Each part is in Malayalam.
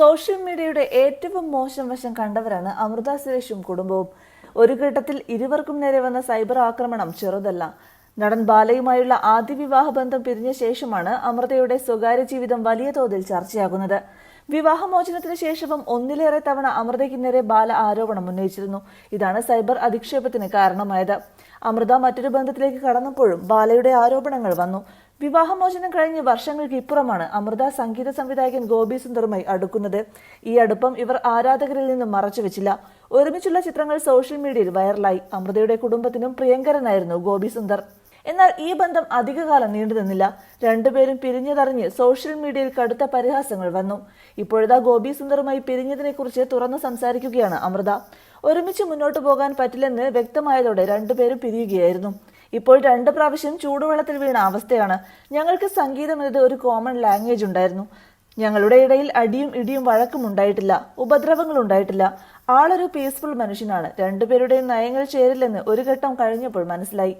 സോഷ്യൽ മീഡിയയുടെ ഏറ്റവും മോശം വശം കണ്ടവരാണ് അമൃത സുരേഷും കുടുംബവും. ഒരു ഘട്ടത്തിൽ ഇരുവർക്കും നേരെ വന്ന സൈബർ ആക്രമണം ചെറുതല്ല. നടൻ ബാലയുമായുള്ള ആദ്യ വിവാഹ ബന്ധം പിരിഞ്ഞ ശേഷമാണ് അമൃതയുടെ സ്വകാര്യ ജീവിതം വലിയ തോതിൽ ചർച്ചയാകുന്നത്. വിവാഹമോചനത്തിന് ശേഷവും ഒന്നിലേറെ തവണ അമൃതയ്ക്ക് നേരെ ബാല ആരോപണം ഉന്നയിച്ചിരുന്നു. ഇതാണ് സൈബർ അധിക്ഷേപത്തിന് കാരണമായത്. അമൃത മറ്റൊരു ബന്ധത്തിലേക്ക് കടന്നപ്പോഴും ബാലയുടെ ആരോപണങ്ങൾ വന്നു. വിവാഹമോചനം കഴിഞ്ഞ് വർഷങ്ങൾക്ക് ഇപ്പുറമാണ് അമൃത സംഗീത സംവിധായകൻ ഗോപി സുന്ദറുമായി അടുക്കുന്നത്. ഈ അടുപ്പം ഇവർ ആരാധകരിൽ നിന്നും മറച്ചുവെച്ചില്ല ഒരുമിച്ചുള്ള ചിത്രങ്ങൾ സോഷ്യൽ മീഡിയയിൽ വൈറലായി. അമൃതയുടെ കുടുംബത്തിനും പ്രിയങ്കരനായിരുന്നു ഗോപി സുന്ദർ. എന്നാൽ ഈ ബന്ധം അധികകാലം നീണ്ടു നിന്നില്ല. രണ്ടുപേരും പിരിഞ്ഞതറിഞ്ഞ് സോഷ്യൽ മീഡിയയിൽ കടുത്ത പരിഹാസങ്ങൾ വന്നു. ഇപ്പോഴതാ ഗോപി സുന്ദറുമായി പിരിഞ്ഞതിനെക്കുറിച്ച് തുറന്നു സംസാരിക്കുകയാണ് അമൃത. ഒരുമിച്ച് മുന്നോട്ടു പോകാൻ പറ്റില്ലെന്ന് വ്യക്തമായതോടെ രണ്ടുപേരും പിരിയുകയായിരുന്നു. ഇപ്പോൾ രണ്ട് പ്രാവശ്യം ചൂടുവെള്ളത്തിൽ വീണ അവസ്ഥയാണ്. ഞങ്ങൾക്ക് സംഗീതം എന്നത് ഒരു കോമൺ ലാംഗ്വേജ് ഉണ്ടായിരുന്നു. ഞങ്ങളുടെ ഇടയിൽ അടിയും ഇടിയും വഴക്കും ഉണ്ടായിട്ടില്ല ഉപദ്രവങ്ങൾ ഉണ്ടായിട്ടില്ല. ആളൊരു പീസ്ഫുൾ മനുഷ്യനാണ്. രണ്ടുപേരുടെയും നയങ്ങൾ ചേരില്ലെന്ന് ഒരു ഘട്ടം കഴിഞ്ഞപ്പോൾ മനസ്സിലായി.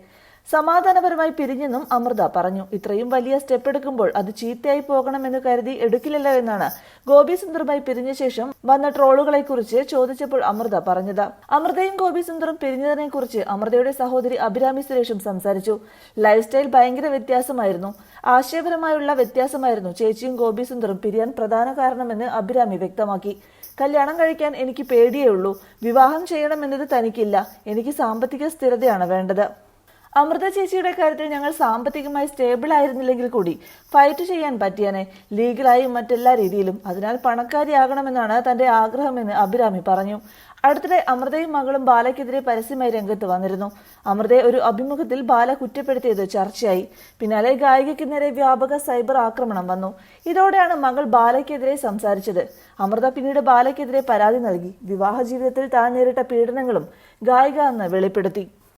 സമാധാനപരമായി പിരിഞ്ഞെന്നും അമൃത പറഞ്ഞു. ഇത്രയും വലിയ സ്റ്റെപ്പ് എടുക്കുമ്പോൾ അത് ചീത്തയായി പോകണമെന്ന് കരുതി എടുക്കില്ലല്ലോ എന്നാണ്. ഗോപി സുന്ദറുമായി പിരിഞ്ഞ ശേഷം വന്ന ട്രോളുകളെ കുറിച്ച് ചോദിച്ചപ്പോൾ അമൃത പറഞ്ഞത്. അമൃതയും ഗോപി സുന്ദറും പിരിഞ്ഞതിനെ കുറിച്ച് അമൃതയുടെ സഹോദരി അഭിരാമി സുരേഷും സംസാരിച്ചു. ലൈഫ് സ്റ്റൈൽ ഭയങ്കര വ്യത്യാസമായിരുന്നു. ആശയപരമായുള്ള വ്യത്യാസമായിരുന്നു ചേച്ചിയും ഗോപി സുന്ദറും പിരിയാൻ പ്രധാന കാരണമെന്ന് അഭിരാമി വ്യക്തമാക്കി. കല്യാണം കഴിക്കാൻ എനിക്ക് പേടിയേ ഉള്ളൂ. വിവാഹം ചെയ്യണമെന്നത് തനിക്കില്ല. എനിക്ക് സാമ്പത്തിക സ്ഥിരതയാണ് വേണ്ടത്. അമൃത ചേച്ചിയുടെ കാര്യത്തിൽ ഞങ്ങൾ സാമ്പത്തികമായി സ്റ്റേബിൾ ആയിരുന്നില്ലെങ്കിൽ കൂടി ഫൈറ്റ് ചെയ്യാൻ പറ്റിയനെ ലീഗലായും മറ്റെല്ലാ രീതിയിലും. അതിനാൽ പണക്കാരിയാകണമെന്നാണ് തന്റെ ആഗ്രഹമെന്ന് അഭിരാമി പറഞ്ഞു. അടുത്തിടെ അമൃതയും മകളും ബാലയ്ക്കെതിരെ പരസ്യമായി രംഗത്ത് വന്നിരുന്നു. അമൃതയെ ഒരു അഭിമുഖത്തിൽ ബാല കുറ്റപ്പെടുത്തിയത് ചർച്ചയായി. പിന്നാലെ ഗായികയ്ക്ക് നേരെ വ്യാപക സൈബർ ആക്രമണം വന്നു. ഇതോടെയാണ് മകൾ ബാലയ്ക്കെതിരെ സംസാരിച്ചത്. അമൃത പിന്നീട് ബാലയ്ക്കെതിരെ പരാതി നൽകി. വിവാഹ ജീവിതത്തിൽ താൻ നേരിട്ട പീഡനങ്ങളും ഗായിക അന്ന് വെളിപ്പെടുത്തി.